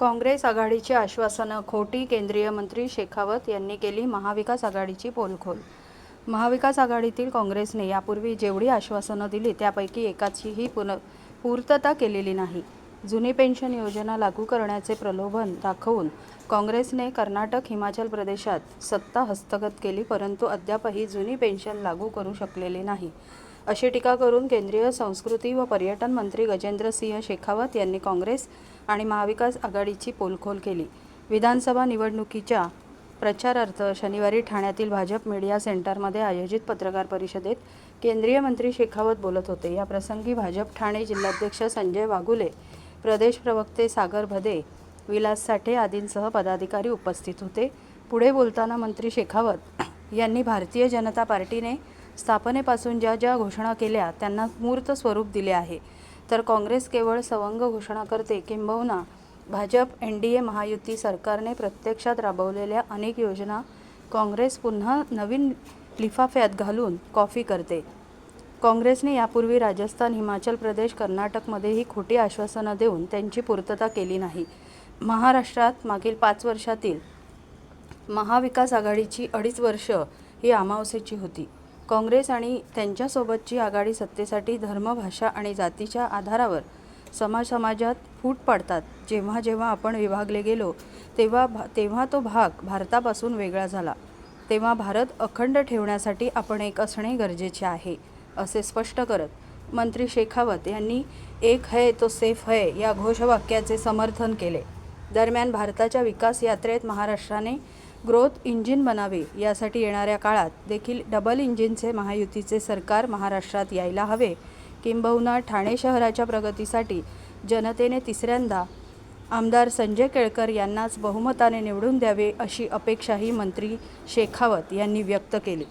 काँग्रेस आघाडीची आश्वासनं खोटी केंद्रीय मंत्री शेखावत यांनी केली महाविकास आघाडीची पोलखोल. महाविकास आघाडीतील काँग्रेसने यापूर्वी जेवढी आश्वासनं दिली त्यापैकी एकाचीही पुन पूर्तता केलेली नाही. जुनी पेन्शन योजना लागू करण्याचे प्रलोभन दाखवून काँग्रेसने कर्नाटक हिमाचल प्रदेशात सत्ता हस्तगत केली परंतु अद्यापही जुनी पेन्शन लागू करू शकलेली नाही. अशी टीका करून केंद्रीय संस्कृती व पर्यटन मंत्री गजेंद्र सिंह शेखावत यांनी काँग्रेस आणि महाविकास आघाडीची पोलखोल केली. विधानसभा निवडणुकीच्या प्रचारार्थ शनिवारी ठाण्यातील भाजप मीडिया सेंटरमध्ये आयोजित पत्रकार परिषदेत केंद्रीय मंत्री शेखावत बोलत होते. या प्रसंगी भाजप ठाणे जिल्हाध्यक्ष संजय वाघुले प्रदेश प्रवक्ते सागर भदे विलास साठे आदींसह पदाधिकारी उपस्थित होते. पुढे बोलताना मंत्री शेखावत यांनी भारतीय जनता पार्टीने स्थापनेपासून ज्या ज्या घोषणा केल्या त्यांना मूर्त स्वरूप दिले आहे. तर काँग्रेस केवळ सवंग घोषणा करते किंबहुना Bhajap N D A Mahayuti सरकारने प्रत्यक्षात राबवलेल्या अनेक योजना काँग्रेस पुन्हा नवीन लिफाफ्यात घालून कॉफी करते. काँग्रेसने यापूर्वी राजस्थान हिमाचल प्रदेश कर्नाटकमध्येही खोटी आश्वासनं देऊन त्यांची पूर्तता केली नाही. महाराष्ट्रात मागील पाच वर्षातील महाविकास आघाडीची अडीच वर्ष ही अमावस्येची होती. काँग्रेस आणि त्यांच्यासोबतची आघाडी सत्तेसाठी धर्म भाषा आणि जातीच्या आधारावर समाज समाजात फूट पाडतात. जेव्हा जेव्हा आपण विभागले गेलो तेव्हा भा तेव्हा तो भाग भारतापासून वेगळा झाला. तेव्हा भारत अखंड ठेवण्यासाठी आपण एक असणे गरजेचे आहे असे स्पष्ट करत मंत्री शेखावत यांनी एक है तो सेफ है या घोषवाक्याचे समर्थन केले. दरम्यान भारताच्या विकास यात्रेत महाराष्ट्राने ग्रोथ इंजिन बनावे यासाठी येणाऱ्या काळात देखील डबल इंजिनचे महायुतीचे सरकार महाराष्ट्रात यायला हवे. किंबहुना ठाणे शहराच्या प्रगतीसाठी जनतेने तिसऱ्यांदा आमदार संजय केळकर यांनाच बहुमताने निवडून द्यावे अशी अपेक्षाही मंत्री शेखावत यांनी व्यक्त केली.